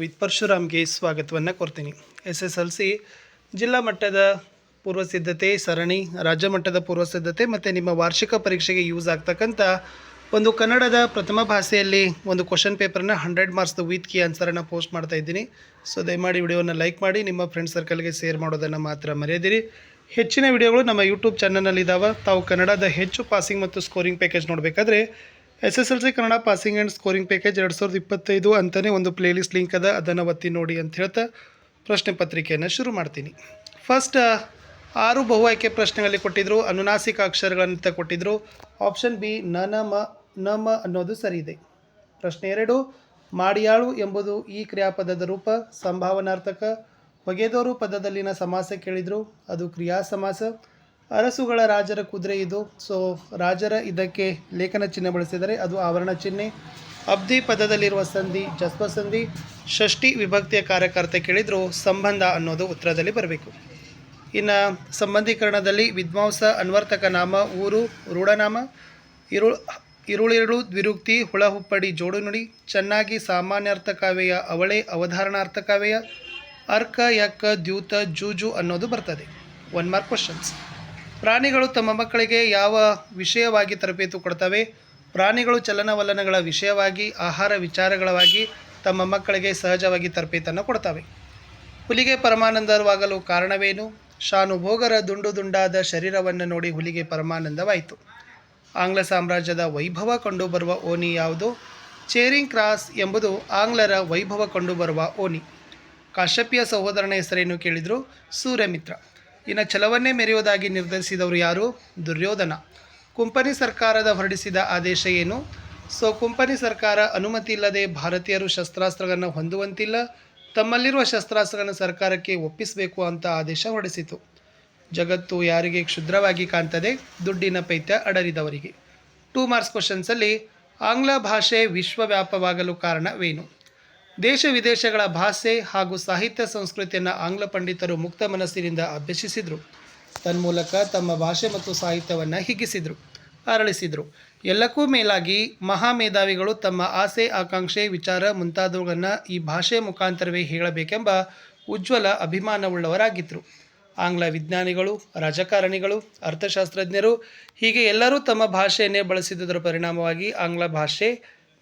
With ಪರಶುರಾಮ್ಗೆ ಸ್ವಾಗತವನ್ನು ಕೊಡ್ತೀನಿ S S L C ಜಿಲ್ಲಾ ಮಟ್ಟದ ಪೂರ್ವ ಸಿದ್ಧತೆ ಸರಣಿ, ರಾಜ್ಯ ಮಟ್ಟದ ಪೂರ್ವ ಸಿದ್ಧತೆ ಮತ್ತು ನಿಮ್ಮ ವಾರ್ಷಿಕ ಪರೀಕ್ಷೆಗೆ ಯೂಸ್ ಆಗ್ತಕ್ಕಂಥ ಒಂದು ಕನ್ನಡದ ಪ್ರಥಮ ಭಾಷೆಯಲ್ಲಿ ಒಂದು ಕ್ವಶನ್ ಪೇಪರ್ನ ಹಂಡ್ರೆಡ್ ಮಾರ್ಕ್ಸ್ದು ವಿತ್ ಕಿ ಆನ್ಸರನ್ನ ಪೋಸ್ಟ್ ಮಾಡ್ತಾ ಇದ್ದೀನಿ. ಸೊ ದಯಮಾಡಿ ವಿಡಿಯೋನ ಲೈಕ್ ಮಾಡಿ, ನಿಮ್ಮ ಫ್ರೆಂಡ್ ಸರ್ಕಲ್ಗೆ ಶೇರ್ ಮಾಡೋದನ್ನು ಮಾತ್ರ ಮರೆಯದಿರಿ. ಹೆಚ್ಚಿನ ವಿಡಿಯೋಗಳು ನಮ್ಮ ಯೂಟ್ಯೂಬ್ ಚಾನಲ್ನಲ್ಲಿ ಇದ್ದಾವೆ ತಾವು ಕನ್ನಡದ ಹೆಚ್ಚು ಪಾಸಿಂಗ್ ಮತ್ತು ಸ್ಕೋರಿಂಗ್ ಪ್ಯಾಕೇಜ್ ನೋಡಬೇಕಾದ್ರೆ S S L C Kannada passing and scoring package ಎರಡು ಸಾವಿರದ ಇಪ್ಪತ್ತೈದು ಅಂತಲೇ ಒಂದು ಪ್ಲೇಲಿಸ್ಟ್ ಲಿಂಕ್ ಅದ, ಅದನ್ನು ಒತ್ತಿ ನೋಡಿ ಅಂತ ಹೇಳ್ತಾ ಪ್ರಶ್ನೆ ಪತ್ರಿಕೆಯನ್ನು ಶುರು ಮಾಡ್ತೀನಿ. ಫಸ್ಟ್ ಆರು ಬಹು ಆಯ್ಕೆ ಪ್ರಶ್ನೆಗಳಲ್ಲಿ ಕೊಟ್ಟಿದ್ದರು ಅನುನಾಸಿಕ ಅಕ್ಷರಗಳಂತ ಕೊಟ್ಟಿದ್ದರು ಆಪ್ಷನ್ ಬಿ ನ ನಮ ಅನ್ನೋದು ಸರಿ ಇದೆ. ಪ್ರಶ್ನೆ ಎರಡು, ಮಾಡಿಯಾಳು ಎಂಬುದು ಈ ಕ್ರಿಯಾಪದದ ರೂಪ, ಸಂಭಾವನಾರ್ಥಕ. ಹೊಗೆದೋರು ಪದದಲ್ಲಿನ ಸಮಾಸ ಕೇಳಿದರು, ಅದು ಕ್ರಿಯಾ ಸಮಾಸ ಅರಸುಗಳ ರಾಜರ ಕುದುರೆ ಇದು. ಸೊ ರಾಜರ ಇದಕ್ಕೆ ಲೇಖನ ಚಿಹ್ನೆ ಬಳಸಿದರೆ ಅದು ಆವರಣ ಚಿಹ್ನೆ. ಅಬ್ಧಿ ಪದದಲ್ಲಿರುವ ಸಂಧಿ ಜಸ್ವ ಸಂಧಿ, ಷಷ್ಠಿ ವಿಭಕ್ತಿಯ ಕಾರ್ಯಕರ್ತೆ ಕೇಳಿದ್ರು ಸಂಬಂಧ ಅನ್ನೋದು ಉತ್ತರದಲ್ಲಿ ಬರಬೇಕು. ಇನ್ನು ಸಂಬಂಧೀಕರಣದಲ್ಲಿ ವಿದ್ವಾಂಸ, ಅನ್ವರ್ತಕ ನಾಮ, ಊರು, ರೂಢನಾಮ, ಇರು, ಇರುಳಿರುಳು, ದ್ವಿರುಕ್ತಿ, ಹುಳಹುಪ್ಪಡಿ ಜೋಡು ನುಡಿ ಚೆನ್ನಾಗಿ ಸಾಮಾನ್ಯಾರ್ಥಕಾವ್ಯ ಅವಳೆ ಅವಧಾರಣಾರ್ಥಕಾವ್ಯ ಅರ್ಕ ಯಕ್ಕ ದ್ಯೂತ, ಜೂಜು ಅನ್ನೋದು ಬರ್ತದೆ. ಒನ್ ಮಾರ್ಕ್ ಕ್ವಶನ್ಸ್ ಪ್ರಾಣಿಗಳು ತಮ್ಮ ಮಕ್ಕಳಿಗೆ ಯಾವ ವಿಷಯವಾಗಿ ತರಬೇತಿ ಕೊಡ್ತವೆ? ಪ್ರಾಣಿಗಳು ಚಲನವಲನಗಳ ವಿಷಯವಾಗಿ, ಆಹಾರ ವಿಚಾರಗಳವಾಗಿ ತಮ್ಮ ಮಕ್ಕಳಿಗೆ ಸಹಜವಾಗಿ ತರಬೇತನ್ನು ಕೊಡ್ತವೆ. ಹುಲಿಗೆ ಪರಮಾನಂದವಾಗಲು ಕಾರಣವೇನು? ಶಾನು ಭೋಗರ ದುಂಡು ದುಂಡಾದ ಶರೀರವನ್ನು ನೋಡಿ ಹುಲಿಗೆ ಪರಮಾನಂದವಾಯಿತು. ಆಂಗ್ಲ ಸಾಮ್ರಾಜ್ಯದ ವೈಭವ ಕಂಡುಬರುವ ಓನಿ ಯಾವುದು? ಚೇರಿಂಗ್ ಕ್ರಾಸ್ ಎಂಬುದು ಆಂಗ್ಲರ ವೈಭವ ಕಂಡುಬರುವ ಓನಿ. ಕಾಶ್ಯಪಿಯ ಸಹೋದರನ ಹೆಸರೇನು ಕೇಳಿದರು? ಸೂರ್ಯಮಿತ್ರ. ಇನ್ನು ಛಲವನ್ನೇ ಮೆರೆಯುವುದಾಗಿ ನಿರ್ಧರಿಸಿದವರು ಯಾರು? ದುರ್ಯೋಧನ. ಕುಂಪನಿ ಸರ್ಕಾರದ ಹೊರಡಿಸಿದ ಆದೇಶ ಏನು? ಸೊ, ಕುಂಪನಿ ಸರ್ಕಾರ ಅನುಮತಿ ಇಲ್ಲದೆ ಭಾರತೀಯರು ಶಸ್ತ್ರಾಸ್ತ್ರಗಳನ್ನು ಹೊಂದುವಂತಿಲ್ಲ. ತಮ್ಮಲ್ಲಿರುವ ಶಸ್ತ್ರಾಸ್ತ್ರಗಳನ್ನು ಸರ್ಕಾರಕ್ಕೆ ಒಪ್ಪಿಸಬೇಕು ಅಂತ ಆದೇಶ ಹೊರಡಿಸಿತು. ಜಗತ್ತು ಯಾರಿಗೆ ಕ್ಷುದ್ರವಾಗಿ ಕಾಣ್ತದೆ? ದುಡ್ಡಿನ ಪೈತ್ಯ ಅಡರಿದವರಿಗೆ. ಟೂ ಮಾರ್ಕ್ಸ್ ಕ್ವಶನ್ಸಲ್ಲಿ ಆಂಗ್ಲ ಭಾಷೆ ವಿಶ್ವವ್ಯಾಪವಾಗಲು ಕಾರಣವೇನು? ದೇಶ ವಿದೇಶಗಳ ಭಾಷೆ ಹಾಗೂ ಸಾಹಿತ್ಯ ಸಂಸ್ಕೃತಿಯನ್ನು ಆಂಗ್ಲ ಪಂಡಿತರು ಮುಕ್ತ ಮನಸ್ಸಿನಿಂದ ಅಭ್ಯಸಿಸಿದರು. ತನ್ಮೂಲಕ ತಮ್ಮ ಭಾಷೆ ಮತ್ತು ಸಾಹಿತ್ಯವನ್ನು ಹಿಗ್ಗಿಸಿದರು, ಅರಳಿಸಿದರು. ಎಲ್ಲಕ್ಕೂ ಮೇಲಾಗಿ ಮಹಾಮೇಧಾವಿಗಳು ತಮ್ಮ ಆಸೆ, ಆಕಾಂಕ್ಷೆ, ವಿಚಾರ ಮುಂತಾದವುಗಳನ್ನು ಈ ಭಾಷೆ ಮುಖಾಂತರವೇ ಹೇಳಬೇಕೆಂಬ ಉಜ್ವಲ ಅಭಿಮಾನವುಳ್ಳವರಾಗಿದ್ದರು ಆಂಗ್ಲ ವಿಜ್ಞಾನಿಗಳು, ರಾಜಕಾರಣಿಗಳು, ಅರ್ಥಶಾಸ್ತ್ರಜ್ಞರು ಹೀಗೆ ಎಲ್ಲರೂ ತಮ್ಮ ಭಾಷೆಯನ್ನೇ ಬಳಸಿದುದರ ಪರಿಣಾಮವಾಗಿ ಆಂಗ್ಲ ಭಾಷೆ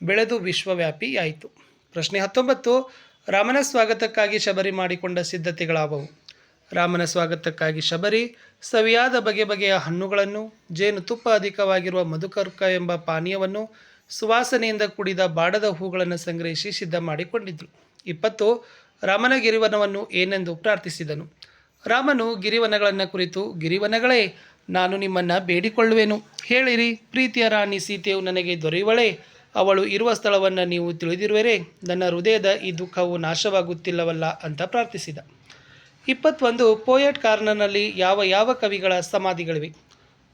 ಬೆಳೆದು ವಿಶ್ವವ್ಯಾಪಿಯಾಯಿತು. ಪ್ರಶ್ನೆ ಹತ್ತೊಂಬತ್ತು, ರಾಮನ ಸ್ವಾಗತಕ್ಕಾಗಿ ಶಬರಿ ಮಾಡಿಕೊಂಡ ಸಿದ್ಧತೆಗಳಾವವು. ರಾಮನ ಸ್ವಾಗತಕ್ಕಾಗಿ ಶಬರಿ ಸವಿಯಾದ ಬಗೆ ಬಗೆಯ ಹಣ್ಣುಗಳನ್ನು ಜೇನುತುಪ್ಪ ಅಧಿಕವಾಗಿರುವ ಮಧುಕರ್ಕ ಎಂಬ ಪಾನೀಯವನ್ನು ಸುವಾಸನೆಯಿಂದ ಕೂಡಿದ ಬಾಡದ ಹೂಗಳನ್ನು ಸಂಗ್ರಹಿಸಿ ಸಿದ್ಧ ಮಾಡಿಕೊಂಡಿದ್ದರು ಇಪ್ಪತ್ತು, ರಾಮನ ಗಿರಿವನವನ್ನು ಏನೆಂದು ಪ್ರಾರ್ಥಿಸಿದನು. ರಾಮನು ಗಿರಿವನಗಳನ್ನು ಕುರಿತು, ಗಿರಿವನಗಳೇ, ನಾನು ನಿಮ್ಮನ್ನು ಬೇಡಿಕೊಳ್ಳುವೆನು. ಹೇಳಿರಿ, ಪ್ರೀತಿಯ ರಾಣಿ ಸೀತೆಯು ನನಗೆ ದೊರೆಯುವಳೇ. ಅವಳು ಇರುವ ಸ್ಥಳವನ್ನು ನೀವು ತಿಳಿದಿರುವರೆ. ನನ್ನ ಹೃದಯದ ಈ ದುಃಖವು ನಾಶವಾಗುತ್ತಿಲ್ಲವಲ್ಲ ಅಂತ ಪ್ರಾರ್ಥಿಸಿದ. ಇಪ್ಪತ್ತೊಂದು, ಪೋಯಟ್ ಕಾರ್ನರ್ನಲ್ಲಿ ಯಾವ ಯಾವ ಕವಿಗಳ ಸಮಾಧಿಗಳಿವೆ?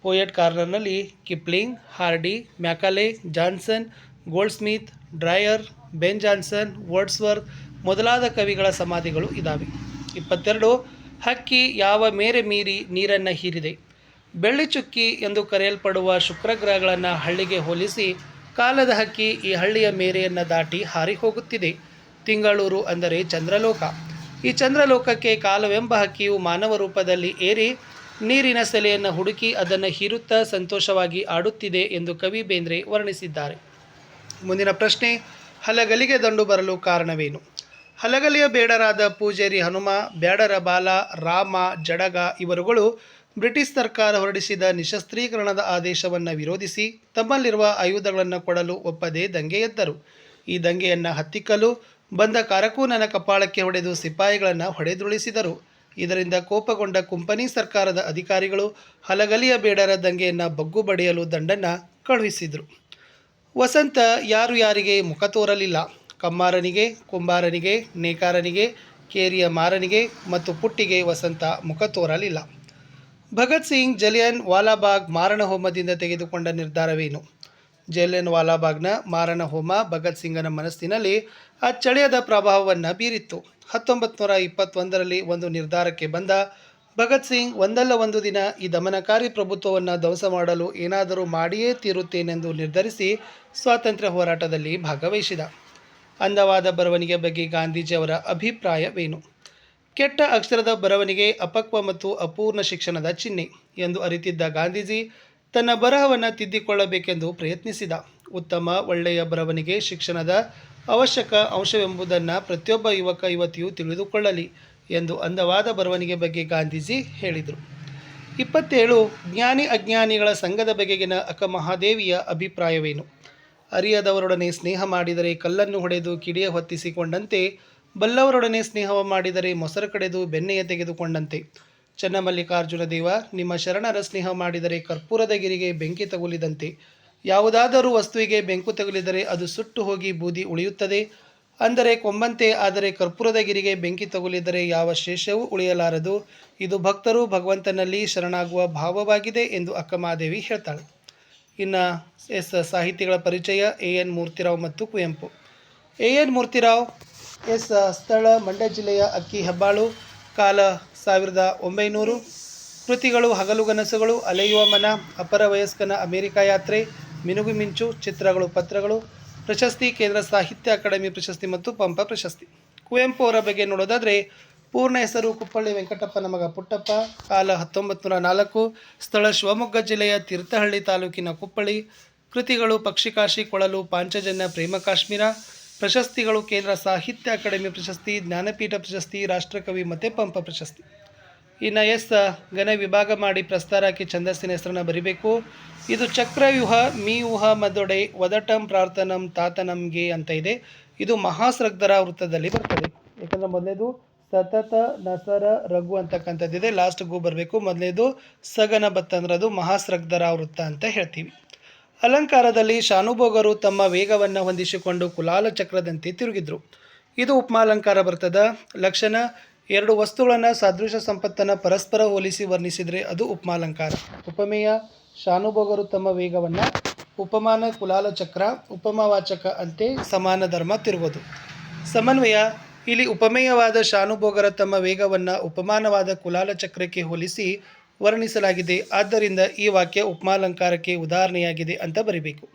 Poet ಕಾರ್ನರ್ನಲ್ಲಿ Kipling, Hardy, Macaulay, Johnson Goldsmith Dryden, Ben Jonson, Wordsworth ಮೊದಲಾದ ಕವಿಗಳ ಸಮಾಧಿಗಳು ಇದ್ದಾವೆ ಇಪ್ಪತ್ತೆರಡು, ಹಕ್ಕಿ ಯಾವ ಮೇರೆ ಮೀರಿ ನೀರನ್ನು ಹೀರಿದೆ? ಬೆಳ್ಳಿ ಚುಕ್ಕಿ ಎಂದು ಕರೆಯಲ್ಪಡುವ ಶುಕ್ರಗ್ರಹಗಳನ್ನು ಹಳ್ಳಿಗೆ ಹೋಲಿಸಿ ಕಾಲದ ಹಕ್ಕಿ ಈ ಹಳ್ಳಿಯ ಮೇರೆಯನ್ನು ದಾಟಿ ಹಾರಿ ಹೋಗುತ್ತಿದೆ. ತಿಂಗಳೂರು ಅಂದರೆ ಚಂದ್ರಲೋಕ. ಈ ಚಂದ್ರಲೋಕಕ್ಕೆ ಕಾಲವೆಂಬ ಹಕ್ಕಿಯು ಮಾನವ ರೂಪದಲ್ಲಿ ಏರಿ ನೀರಿನ ಸೆಲೆಯನ್ನು ಹುಡುಕಿ ಅದನ್ನು ಹೀರುತ್ತಾ ಸಂತೋಷವಾಗಿ ಆಡುತ್ತಿದೆ ಎಂದು ಕವಿ ಬೇಂದ್ರೆ ವರ್ಣಿಸಿದ್ದಾರೆ. ಮುಂದಿನ ಪ್ರಶ್ನೆ, ಹಲಗಲಿಗೆ ದಂಡು ಬರಲು ಕಾರಣವೇನು? ಹಲಗಲಿಯ ಬೇಡರಾದ ಪೂಜಾರಿ ಹನುಮ, ಬ್ಯಾಡರ ಬಾಲ, ರಾಮ, ಜಡಗ ಇವರುಗಳು ಬ್ರಿಟಿಷ್ ಸರ್ಕಾರ ಹೊರಡಿಸಿದ ನಿಶಸ್ತ್ರೀಕರಣದ ಆದೇಶವನ್ನು ವಿರೋಧಿಸಿ ತಮ್ಮಲ್ಲಿರುವ ಆಯುಧಗಳನ್ನು ಕೊಡಲು ಒಪ್ಪದೆ ದಂಗೆ ಎದ್ದರು. ಈ ದಂಗೆಯನ್ನು ಹತ್ತಿಕ್ಕಲು ಬಂದ ಕಾರಕೂನನ ಕಪಾಳಕ್ಕೆ ಹೊಡೆದು ಸಿಪಾಯಿಗಳನ್ನು ಹೊಡೆದುರುಳಿಸಿದರು. ಇದರಿಂದ ಕೋಪಗೊಂಡ ಕುಂಪನಿ ಸರ್ಕಾರದ ಅಧಿಕಾರಿಗಳು ಹಲಗಲಿಯ ಬೇಡರ ದಂಗೆಯನ್ನು ಬಗ್ಗು ಬಡಿಯಲು ದಂಡನ್ನು ಕಳುಹಿಸಿದರು. ವಸಂತ ಯಾರು ಯಾರಿಗೆ ಮುಖ ತೋರಲಿಲ್ಲ. ಕಮ್ಮಾರನಿಗೆ, ಕುಂಬಾರನಿಗೆ, ನೇಕಾರನಿಗೆ, ಕೇರಿಯ ಮಾರನಿಗೆ ಮತ್ತು ಪುಟ್ಟಿಗೆ ವಸಂತ ಮುಖ ತೋರಲಿಲ್ಲ. ಭಗತ್ ಸಿಂಗ್, ಜಲಿಯನ್ ವಾಲಾಬಾಗ್ ಮಾರಣ ಹೋಮದಿಂದ ತೆಗೆದುಕೊಂಡ ನಿರ್ಧಾರವೇನು? ಜಲಿಯನ್ ವಾಲಾಬಾಗ್ನ ಮಾರಣ ಹೋಮ ಭಗತ್ ಸಿಂಗನ ಮನಸ್ಸಿನಲ್ಲಿ ಅಚ್ಚಳಿಯದ ಪ್ರಭಾವವನ್ನು ಬೀರಿತ್ತು. ಹತ್ತೊಂಬತ್ತು ನೂರ ಇಪ್ಪತ್ತೊಂದರಲ್ಲಿ ಒಂದು ನಿರ್ಧಾರಕ್ಕೆ ಬಂದ ಭಗತ್ ಸಿಂಗ್, ಒಂದಲ್ಲ ಒಂದು ದಿನ ಈ ದಮನಕಾರಿ ಪ್ರಭುತ್ವವನ್ನು ಧ್ವಂಸ ಮಾಡಲು ಏನಾದರೂ ಮಾಡಿಯೇ ತೀರುತ್ತೇನೆಂದು ನಿರ್ಧರಿಸಿ ಸ್ವಾತಂತ್ರ್ಯ ಹೋರಾಟದಲ್ಲಿ ಭಾಗವಹಿಸಿದ. ಅಂದವಾದ ಬರವಣಿಗೆ ಬಗ್ಗೆ ಗಾಂಧೀಜಿಯವರ ಅಭಿಪ್ರಾಯವೇನು? ಕೆಟ್ಟ ಅಕ್ಷರದ ಬರವಣಿಗೆ, ಅಪಕ್ವ ಮತ್ತು ಅಪೂರ್ಣ ಶಿಕ್ಷಣದ ಚಿಹ್ನೆ ಎಂದು ಅರಿತಿದ್ದ ಗಾಂಧೀಜಿ ತನ್ನ ಬರಹವನ್ನು ತಿದ್ದಿಕೊಳ್ಳಬೇಕೆಂದು ಪ್ರಯತ್ನಿಸಿದ. ಉತ್ತಮ, ಒಳ್ಳೆಯ ಬರವಣಿಗೆ, ಶಿಕ್ಷಣದ ಅವಶ್ಯಕ ಅಂಶವೆಂಬುದನ್ನು ಪ್ರತಿಯೊಬ್ಬ ಯುವಕ, ಯುವತಿಯು ತಿಳಿದುಕೊಳ್ಳಲಿ ಎಂದು ಅಂದವಾದ ಬರವಣಿಗೆ ಬಗ್ಗೆ ಗಾಂಧೀಜಿ ಹೇಳಿದರು. ಇಪ್ಪತ್ತೇಳು, ಜ್ಞಾನಿ ಅಜ್ಞಾನಿಗಳ ಸಂಘದ ಬಗೆಗಿನ ಅಕ್ಕಮಹಾದೇವಿಯ ಅಭಿಪ್ರಾಯವೇನು? ಅರಿಯದವರೊಡನೆ ಸ್ನೇಹ ಮಾಡಿದರೆ ಕಲ್ಲನ್ನು ಹೊಡೆದು ಕಿಡಿಯ ಹೊತ್ತಿಸಿಕೊಂಡಂತೆ ಬಲ್ಲವರೊಡನೆ ಸ್ನೇಹ ಮಾಡಿದರೆ ಮೊಸರು ಕಡೆದು ಬೆಣ್ಣೆಯ ತೆಗೆದುಕೊಂಡಂತೆ. ಚನ್ನಮಲ್ಲಿಕಾರ್ಜುನ ದೇವ, ನಿಮ್ಮ ಶರಣರ ಸ್ನೇಹ ಮಾಡಿದರೆ ಕರ್ಪೂರದ ಗಿರಿಗೆ ಬೆಂಕಿ ತಗುಲಿದಂತೆ. ಯಾವುದಾದರೂ ವಸ್ತುವಿಗೆ ಬೆಂಕು ತಗುಲಿದರೆ ಅದು ಸುಟ್ಟು ಹೋಗಿ ಬೂದಿ ಉಳಿಯುತ್ತದೆ. ಅಂದರೆ ಕೊಂಬಂತೆ, ಆದರೆ ಕರ್ಪೂರದ ಗಿರಿಗೆ ಬೆಂಕಿ ತಗುಲಿದರೆ ಯಾವ ಶೇಷವೂ ಉಳಿಯಲಾರದು. ಇದು ಭಕ್ತರು ಭಗವಂತನಲ್ಲಿ ಶರಣಾಗುವ ಭಾವವಾಗಿದೆ ಎಂದು ಅಕ್ಕಮಾದೇವಿ ಹೇಳ್ತಾಳೆ. ಇನ್ನು ಎಸ್ ಸಾಹಿತಿಗಳ ಪರಿಚಯ ಎ ಎನ್ ಮೂರ್ತಿರಾವ್ ಮತ್ತು ಕುವೆಂಪು. ಎ ಎನ್ ಮೂರ್ತಿರಾವ್ ಎಸ್ ಸ್ಥಳ, ಮಂಡ್ಯ ಜಿಲ್ಲೆಯ ಅಕ್ಕಿ ಹೆಬ್ಬಾಳು, ಕಾಲ ಸಾವಿರದ ಒಂಬೈನೂರು. ಕೃತಿಗಳು ಹಗಲುಗನಸುಗಳು ಅಲೆಯುವ ಮನ, ಅಪರ ವಯಸ್ಕನ ಅಮೆರಿಕ ಯಾತ್ರೆ, ಮಿನುಗು ಮಿಂಚು, ಚಿತ್ರಗಳು, ಪತ್ರಗಳು, ಪ್ರಶಸ್ತಿ, ಕೇಂದ್ರ ಸಾಹಿತ್ಯ ಅಕಾಡೆಮಿ ಪ್ರಶಸ್ತಿ ಮತ್ತು ಪಂಪ ಪ್ರಶಸ್ತಿ. ಕುವೆಂಪು ಅವರ ಬಗ್ಗೆ ನೋಡೋದಾದರೆ, ಪೂರ್ಣ ಹೆಸರು ಕುಪ್ಪಳ್ಳಿ ವೆಂಕಟಪ್ಪ ನಮಗ ಪುಟ್ಟಪ್ಪ, ಕಾಲ ಹತ್ತೊಂಬತ್ತು ನೂರ ನಾಲ್ಕು, ಸ್ಥಳ ಶಿವಮೊಗ್ಗ ಜಿಲ್ಲೆಯ ತೀರ್ಥಹಳ್ಳಿ ತಾಲೂಕಿನ ಕುಪ್ಪಳ್ಳಿ. ಕೃತಿಗಳು ಪಕ್ಷಿಕಾಶಿ, ಕೊಳಲು, ಪಾಂಚಜನ್ಯ, ಪ್ರೇಮ ಕಾಶ್ಮೀರ ಪ್ರಶಸ್ತಿಗಳು ಕೇಂದ್ರ ಸಾಹಿತ್ಯ ಅಕಾಡೆಮಿ ಪ್ರಶಸ್ತಿ, ಜ್ಞಾನಪೀಠ ಪ್ರಶಸ್ತಿ, ರಾಷ್ಟ್ರಕವಿ ಮತ್ತು ಪಂಪ ಪ್ರಶಸ್ತಿ. ಇನ್ನು ಎಸ್ ಗಣ ವಿಭಾಗ ಮಾಡಿ ಪ್ರಸ್ತಾರಕ್ಕೆ ಛಂದಸ್ಸಿನ ಹೆಸರನ್ನು ಬರಿಬೇಕು. ಇದು ಚಕ್ರವ್ಯೂಹ, ಮೀವ್ಯೂಹ ಮದೊಡೆ ವದಟಂ ಪ್ರಾರ್ಥನಂ ತಾತನಂಗೆ ಅಂತ ಇದೆ. ಇದು ಮಹಾಸ್ರಗ್ಧರ ವೃತ್ತದಲ್ಲಿ ಬರ್ತದೆ. ಯಾಕಂದರೆ ಮೊದಲೇದು ಸತತ ನಸರ ರಘು ಅಂತಕ್ಕಂಥದ್ದಿದೆ. ಲಾಸ್ಟ್ಗೂ ಬರಬೇಕು. ಮೊದಲೇದು ಸಗನ ಬತ್ತ ಅಂದ್ರೆ ಅದು ಮಹಾಸ್ರಗ್ಧರ ವೃತ್ತ ಅಂತ ಹೇಳ್ತೀವಿ. ಅಲಂಕಾರದಲ್ಲಿ ಶಾನುಭೋಗರು ತಮ್ಮ ವೇಗವನ್ನು ಹೊಂದಿಸಿಕೊಂಡು ಕುಲಾಲ ಚಕ್ರದಂತೆ ತಿರುಗಿದ್ರು. ಇದು ಉಪಮಾಲಂಕಾರ ಬರ್ತದ. ಲಕ್ಷಣ, ಎರಡು ವಸ್ತುಗಳನ್ನು ಸಾದೃಶ್ಯ ಸಂಪತ್ತನ್ನು ಪರಸ್ಪರ ಹೋಲಿಸಿ ವರ್ಣಿಸಿದರೆ ಅದು ಉಪಮಾಲಂಕಾರ. ಉಪಮೇಯ, ಶಾನುಭೋಗರು ತಮ್ಮ ವೇಗವನ್ನು ಉಪಮಾನ ಕುಲಾಲ ಚಕ್ರ, ಉಪಮಾವಾಚಕ ಅಂತೆ ಸಮಾನ ಧರ್ಮ ತಿರುವುದು ಸಮನ್ವಯ, ಇಲ್ಲಿ ಉಪಮೇಯವಾದ ಶಾನುಭೋಗರ ತಮ್ಮ ವೇಗವನ್ನು ಉಪಮಾನವಾದ ಕುಲಾಲ ಚಕ್ರಕ್ಕೆ ಹೋಲಿಸಿ ವರ್ಣಿಸಲಾಗಿದೆ. ಆದ್ದರಿಂದ ಈ ವಾಕ್ಯ ಉಪಮಾಲಂಕಾರಕ್ಕೆ ಉದಾಹರಣೆಯಾಗಿದೆ ಅಂತ ಬರಿಬೇಕು.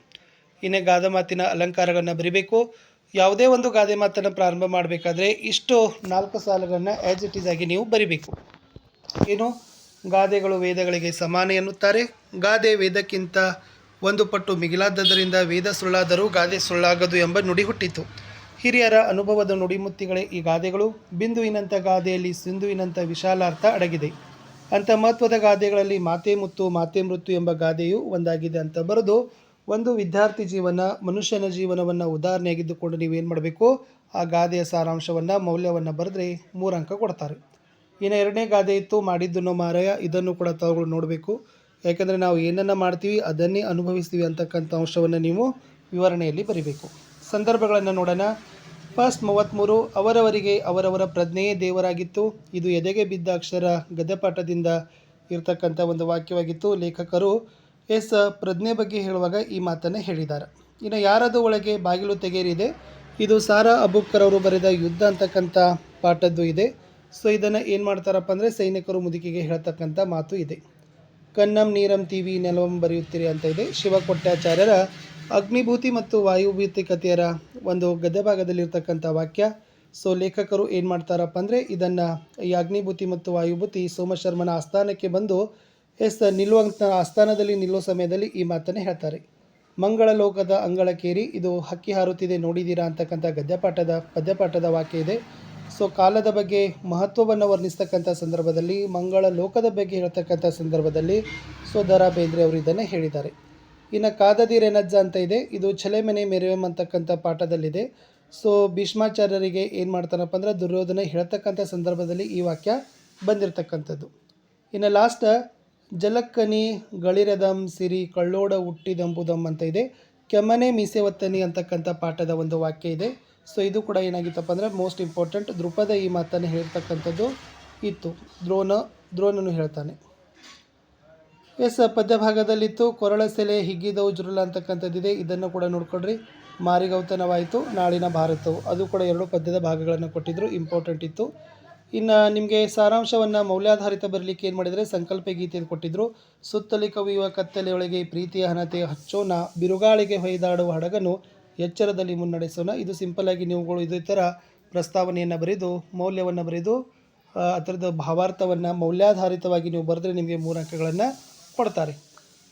ಇನ್ನು ಗಾದೆ ಮಾತಿನ ಅಲಂಕಾರಗಳನ್ನು ಬರಿಬೇಕು. ಯಾವುದೇ ಒಂದು ಗಾದೆ ಮಾತನ್ನು ಪ್ರಾರಂಭ ಮಾಡಬೇಕಾದ್ರೆ ಇಷ್ಟು ನಾಲ್ಕು ಸಾಲುಗಳನ್ನು ಆ್ಯಸ್ ಇಟ್ ಈಸ್ ಆಗಿ ನೀವು ಬರಿಬೇಕು. ಏನು? ಗಾದೆಗಳು ವೇದಗಳಿಗೆ ಸಮಾನ ಎನ್ನುತ್ತಾರೆ. ಗಾದೆ ವೇದಕ್ಕಿಂತ ಒಂದು ಪಟ್ಟು ಮಿಗಿಲಾದದರಿಂದ ವೇದ ಸುಳ್ಳಾದರೂ ಗಾದೆ ಸುಳ್ಳಾಗದು ಎಂಬ ನುಡಿ ಹುಟ್ಟಿತು. ಹಿರಿಯರ ಅನುಭವದ ನುಡಿಮುತ್ತಿಗಳೇ ಈ ಗಾದೆಗಳು. ಬಿಂದುವಿನಂಥ ಗಾದೆಯಲ್ಲಿ ಸಿಂಧುವಿನಂಥ ವಿಶಾಲಾರ್ಥ ಅಡಗಿದೆ. ಅಂಥ ಮಹತ್ವದ ಗಾದೆಗಳಲ್ಲಿ ಮಾತೆ ಮುತ್ತು, ಮಾತೆ ಮೃತ್ಯು ಎಂಬ ಗಾದೆಯು ಒಂದಾಗಿದೆ ಅಂತ ಬರೆದು, ಒಂದು ವಿದ್ಯಾರ್ಥಿ ಜೀವನ, ಮನುಷ್ಯನ ಜೀವನವನ್ನು ಉದಾಹರಣೆಯಾಗಿದ್ದುಕೊಂಡು ನೀವೇನು ಮಾಡಬೇಕು? ಆ ಗಾದೆಯ ಸಾರಾಂಶವನ್ನು, ಮೌಲ್ಯವನ್ನು ಬರೆದ್ರೆ ಮೂರು ಅಂಕ ಕೊಡ್ತಾರೆ. ಇನ್ನು ಎರಡನೇ ಗಾದೆ ಇತ್ತು ಮಾಡಿದ್ದು ಮಾರಾಯ, ಇದನ್ನು ಕೂಡ ತಾವುಗಳು ನೋಡಬೇಕು. ಯಾಕೆಂದರೆ ನಾವು ಏನನ್ನು ಮಾಡ್ತೀವಿ, ಅದನ್ನೇ ಅನುಭವಿಸ್ತೀವಿ ಅಂತಕ್ಕಂಥ ಅಂಶವನ್ನು ನೀವು ವಿವರಣೆಯಲ್ಲಿ ಬರೀಬೇಕು. ಸಂದರ್ಭಗಳನ್ನು ನೋಡೋಣ. ಫಸ್ಟ್ ಮೂವತ್ತ್ಮೂರು ಅವರವರಿಗೆ ಅವರವರ ಪ್ರಜ್ಞೆಯೇ ದೇವರಾಗಿತ್ತು. ಇದು ಎದೆಗೆ ಬಿದ್ದ ಅಕ್ಷರ ಗದ್ಯಪಾಠದಿಂದ ಇರತಕ್ಕಂಥ ಒಂದು ವಾಕ್ಯವಾಗಿತ್ತು. ಲೇಖಕರು ಎಸ್ ಪ್ರಜ್ಞೆ ಬಗ್ಗೆ ಹೇಳುವಾಗ ಈ ಮಾತನ್ನು ಹೇಳಿದ್ದಾರೆ. ಇನ್ನು ಯಾರದು ಒಳಗೆ ಬಾಗಿಲು ತೆಗೆಯರಿದೆ ಇದು ಸಾರಾ ಅಬುಕ್ಕರ್ ಅವರು ಬರೆದ ಯುದ್ಧ ಅಂತಕ್ಕಂಥ ಪಾಠದ್ದು ಇದೆ. ಸೊ, ಇದನ್ನು ಏನು ಮಾಡ್ತಾರಪ್ಪ ಅಂದರೆ ಸೈನಿಕರು ಮುದುಕಿಗೆ ಹೇಳ್ತಕ್ಕಂಥ ಮಾತು ಇದೆ. ಕನ್ನಂ ನೀರಂ ತೀವಿ ನೆಲವಂ ಬರೆಯುತ್ತೀರಿ ಅಂತ ಇದೆ. ಶಿವಕೊಟ್ಟಾಚಾರ್ಯರ ಅಗ್ನಿಭೂತಿ ಮತ್ತು ವಾಯುಭೂತಿ ಕಥೆಯರ ಒಂದು ಗದ್ಯಭಾಗದಲ್ಲಿರ್ತಕ್ಕಂಥ ವಾಕ್ಯ. ಸೊ ಲೇಖಕರು ಏನು ಮಾಡ್ತಾರಪ್ಪ ಅಂದರೆ, ಇದನ್ನು ಈ ಅಗ್ನಿಭೂತಿ ಮತ್ತು ವಾಯುಭೂತಿ ಸೋಮಶರ್ಮನ ಆಸ್ಥಾನಕ್ಕೆ ಬಂದು ಎಸ್ ನಿಲ್ಲುವಂಥ ಆಸ್ಥಾನದಲ್ಲಿ ನಿಲ್ಲುವ ಸಮಯದಲ್ಲಿ ಈ ಮಾತನ್ನು ಹೇಳ್ತಾರೆ. ಮಂಗಳ ಲೋಕದ ಅಂಗಳಕೇರಿ ಇದು ಹಕ್ಕಿ ಹಾರುತ್ತಿದೆ ನೋಡಿದ್ದೀರಾ ಅಂತಕ್ಕಂಥ ಗದ್ಯಪಾಠದ, ಪದ್ಯಪಾಠದ ವಾಕ್ಯ ಇದೆ. ಸೊ ಕಾಲದ ಬಗ್ಗೆ ಮಹತ್ವವನ್ನು ವರ್ಣಿಸ್ತಕ್ಕಂಥ ಸಂದರ್ಭದಲ್ಲಿ ಮಂಗಳ ಲೋಕದ ಬಗ್ಗೆ ಹೇಳ್ತಕ್ಕಂಥ ಸಂದರ್ಭದಲ್ಲಿ ಸೊ ದ ಬೇಂದ್ರೆ ಅವರು ಇದನ್ನು ಹೇಳಿದ್ದಾರೆ. ಇನ್ನು ಕಾದದಿ ರೆನಜ್ಜ ಅಂತ ಇದೆ. ಇದು ಛಲೆಮನೆ ಮೆರೆಯಂ ಅಂತಕ್ಕಂಥ ಪಾಠದಲ್ಲಿದೆ. ಸೊ ಭೀಷ್ಮಾಚಾರ್ಯರಿಗೆ ಏನು ಮಾಡ್ತಾನಪ್ಪ ಅಂದ್ರೆ ದುರ್ಯೋಧನ ಹೇಳ್ತಕ್ಕಂಥ ಸಂದರ್ಭದಲ್ಲಿ ಈ ವಾಕ್ಯ ಬಂದಿರತಕ್ಕಂಥದ್ದು. ಇನ್ನು ಲಾಸ್ಟ್ ಜಲಕ್ಕನಿ ಗಳಿರದಂ ಸಿರಿ ಕಳ್ಳೋಡ ಹುಟ್ಟಿದಂಬುದಂ ಅಂತ ಇದೆ. ಕೆಮ್ಮನೆ ಮೀಸೆ ಒತ್ತನಿ ಅಂತಕ್ಕಂಥ ಪಾಠದ ಒಂದು ವಾಕ್ಯ ಇದೆ. ಸೊ ಇದು ಕೂಡ ಏನಾಗಿತ್ತಪ್ಪ ಅಂದರೆ ಮೋಸ್ಟ್ ಇಂಪಾರ್ಟೆಂಟ್ ದೃಪದ ಈ ಮಾತನ್ನು ಹೇಳ್ತಕ್ಕಂಥದ್ದು ಇತ್ತು. ದ್ರೋಣ, ದ್ರೋಣನು ಹೇಳ್ತಾನೆ. ಎಸ್ ಪದ್ಯ ಭಾಗದಲ್ಲಿತ್ತು ಕೊರಳ ಸೆಲೆ ಹಿಗ್ಗಿದವು ಜುರುಳ ಅಂತಕ್ಕಂಥದ್ದಿದೆ. ಇದನ್ನು ಕೂಡ ನೋಡ್ಕೊಡ್ರಿ ಮಾರಿಗೌತನವಾಯಿತು. ನಾಳಿನ ಭಾರತವು. ಅದು ಕೂಡ ಎರಡು ಪದ್ಯದ ಭಾಗಗಳನ್ನು ಕೊಟ್ಟಿದ್ದರು ಇಂಪಾರ್ಟೆಂಟ್ ಇತ್ತು. ಇನ್ನು ನಿಮಗೆ ಸಾರಾಂಶವನ್ನು ಮೌಲ್ಯಾಧಾರಿತ ಬರಲಿಕ್ಕೆ ಏನು ಮಾಡಿದರೆ ಸಂಕಲ್ಪ ಗೀತೆಯನ್ನು ಕೊಟ್ಟಿದ್ದರು ಸುತ್ತಲಿ ಕವಿಯುವ ಕತ್ತಲೆಯೊಳಗೆ ಪ್ರೀತಿಯ ಹನತೆ ಹಚ್ಚೋಣ. ಬಿರುಗಾಳಿಗೆ ಹೊಯ್ದಾಡುವ ಹಡಗನ್ನು ಎಚ್ಚರದಲ್ಲಿ ಮುನ್ನಡೆಸೋಣ. ಇದು ಸಿಂಪಲ್ಲಾಗಿ ನೀವುಗಳು ಇದೇ ಥರ ಪ್ರಸ್ತಾವನೆಯನ್ನು ಬರೆದು, ಮೌಲ್ಯವನ್ನು ಬರೆದು ಅದರದ ಭಾವಾರ್ಥವನ್ನು ಮೌಲ್ಯಾಧಾರಿತವಾಗಿ ನೀವು ಬರೆದ್ರೆ ನಿಮಗೆ ಮೂರು ಅಂಕಗಳನ್ನು ಕೊಡ್ತಾರೆ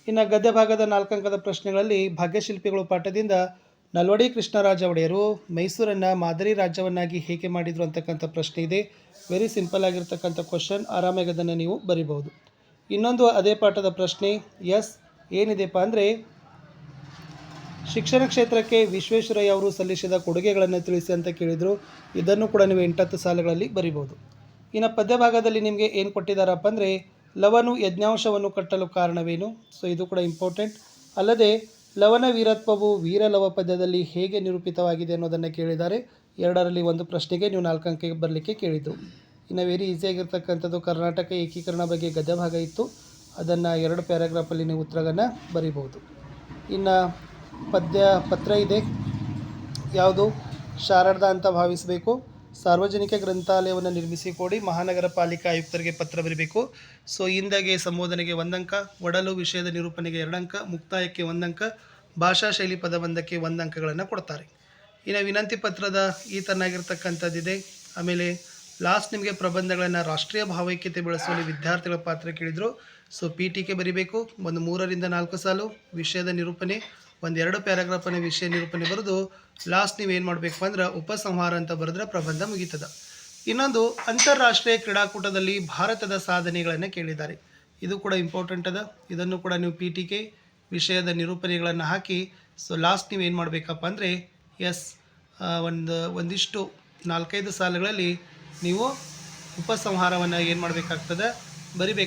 ಇನ್ನು ಗದ್ಯ ಭಾಗದ ನಾಲ್ಕಂಕದ ಪ್ರಶ್ನೆಗಳಲ್ಲಿ ಭಾಗ್ಯಶಿಲ್ಪಿಗಳು ಪಾಠದಿಂದ ನಲ್ವಡಿ ಕೃಷ್ಣರಾಜ ಒಡೆಯರು ಮೈಸೂರನ್ನು ಮಾದರಿ ರಾಜ್ಯವನ್ನಾಗಿ ಹೇಗೆ ಮಾಡಿದರು ಅಂತಕ್ಕಂಥ ಪ್ರಶ್ನೆ ಇದೆ. ವೆರಿ ಸಿಂಪಲ್ ಆಗಿರ್ತಕ್ಕಂಥ ಕ್ವಶನ್ ಆರಾಮಾಗಿ ಅದನ್ನು ನೀವು ಬರಿಬಹುದು. ಇನ್ನೊಂದು ಅದೇ ಪಾಠದ ಪ್ರಶ್ನೆ ಎಸ್ ಏನಿದೆಪ್ಪ ಅಂದರೆ, ಶಿಕ್ಷಣ ಕ್ಷೇತ್ರಕ್ಕೆ ವಿಶ್ವೇಶ್ವರಯ್ಯ ಅವರು ಸಲ್ಲಿಸಿದ ಕೊಡುಗೆಗಳನ್ನು ತಿಳಿಸಿ ಅಂತ ಕೇಳಿದರು. ಇದನ್ನು ಕೂಡ ನೀವು ಎಂಟತ್ತು ಸಾಲುಗಳಲ್ಲಿ ಬರಿಬೋದು ಇನ್ನು ಪದ್ಯ ಭಾಗದಲ್ಲಿ ನಿಮಗೆ ಏನು ಕೊಟ್ಟಿದ್ದಾರಪ್ಪ ಅಂದರೆ ಲವನು ಯಜ್ಞಾಂಶವನ್ನು ಕಟ್ಟಲು ಕಾರಣವೇನು? ಸೊ ಇದು ಕೂಡ ಇಂಪಾರ್ಟೆಂಟ್ ಅಲ್ಲದೆ, ಲವನ ವೀರತ್ವವು ವೀರಲವ ಪದ್ಯದಲ್ಲಿ ಹೇಗೆ ನಿರೂಪಿತವಾಗಿದೆ ಅನ್ನೋದನ್ನು ಕೇಳಿದ್ದಾರೆ. ಎರಡರಲ್ಲಿ ಒಂದು ಪ್ರಶ್ನೆಗೆ ನೀವು ನಾಲ್ಕು ಅಂಕ ಬರಲಿಕ್ಕೆ ಕೇಳಿದ್ದು. ಇನ್ನು ವೆರಿ ಈಸಿಯಾಗಿರ್ತಕ್ಕಂಥದ್ದು ಕರ್ನಾಟಕ ಏಕೀಕರಣ ಬಗ್ಗೆ ಗದ್ಯ ಭಾಗ ಇತ್ತು. ಅದನ್ನು ಎರಡು ಪ್ಯಾರಾಗ್ರಾಫಲ್ಲಿ ನೀವು ಉತ್ತರಗಳನ್ನು ಬರೀಬಹುದು. ಇನ್ನು ಪದ್ಯ ಪತ್ರ ಇದೆ. ಯಾವುದು? ಶಾರದಾ ಅಂತ ಭಾವಿಸಬೇಕು. ಸಾರ್ವಜನಿಕ ಗ್ರಂಥಾಲಯವನ್ನು ನಿರ್ಮಿಸಿ ಕೊಡಿ, ಮಹಾನಗರ ಪಾಲಿಕೆ ಆಯುಕ್ತರಿಗೆ ಪತ್ರ ಬರೀಬೇಕು. ಸೊ ಹಿಂದಗೆ ಸಂಬೋಧನೆಗೆ ಒಂದಂಕ ಒಡಲು ವಿಷಯದ ನಿರೂಪಣೆಗೆ ಎರಡಂಕ ಮುಕ್ತಾಯಕ್ಕೆ ಒಂದಂಕ ಭಾಷಾ ಶೈಲಿ ಪದಬಂಧಕ್ಕೆ ಒಂದಂಕಗಳನ್ನು ಕೊಡ್ತಾರೆ. ಇನ್ನು ವಿನಂತಿ ಪತ್ರದ ಈ ತನ್ನಾಗಿರ್ತಕ್ಕಂಥದ್ದಿದೆ ಆಮೇಲೆ ಲಾಸ್ಟ್ ನಿಮಗೆ ಪ್ರಬಂಧಗಳನ್ನು ರಾಷ್ಟ್ರೀಯ ಭಾವೈಕ್ಯತೆ ಬೆಳೆಸುವಲ್ಲಿ ವಿದ್ಯಾರ್ಥಿಗಳ ಪಾತ್ರ ಕೇಳಿದರು. ಸೊ, ಪಿ ಟಿಕೆ ಬರೀಬೇಕು. ಒಂದು ಮೂರರಿಂದ ನಾಲ್ಕು ಸಾಲು, ವಿಷಯದ ನಿರೂಪಣೆ ಒಂದೆರಡು ಪ್ಯಾರಾಗ್ರಾಫನ್ನು ವಿಷಯ ನಿರೂಪಣೆ ಬರೆದು ಲಾಸ್ಟ್ ನೀವು ಏನು ಮಾಡಬೇಕು ಅಂದ್ರೆ ಉಪಸಂಹಾರ ಅಂತ ಬರೆದ್ರೆ ಪ್ರಬಂಧ ಮುಗೀತದ. ಇನ್ನೊಂದು, ಅಂತಾರಾಷ್ಟ್ರೀಯ ಕ್ರೀಡಾಕೂಟದಲ್ಲಿ ಭಾರತದ ಸಾಧನೆಗಳನ್ನು ಕೇಳಿದ್ದಾರೆ. ಇದು ಕೂಡ ಇಂಪಾರ್ಟೆಂಟ್ ಅದ. ಇದನ್ನು ಕೂಡ ನೀವು ಪಿ ಟಿ ಕೆ ವಿಷಯದ ನಿರೂಪಣೆಗಳನ್ನು ಹಾಕಿ ಸೊ ಲಾಸ್ಟ್ ನೀವು ಏನು ಮಾಡಬೇಕಪ್ಪ ಅಂದರೆ ಎಸ್ ಒಂದು, ಒಂದಿಷ್ಟು ನಾಲ್ಕೈದು ಸಾಲುಗಳಲ್ಲಿ ನೀವು ಉಪಸಂಹಾರವನ್ನು ಏನು ಮಾಡಬೇಕಾಗ್ತದೆ? ಬರಿಬೇಕು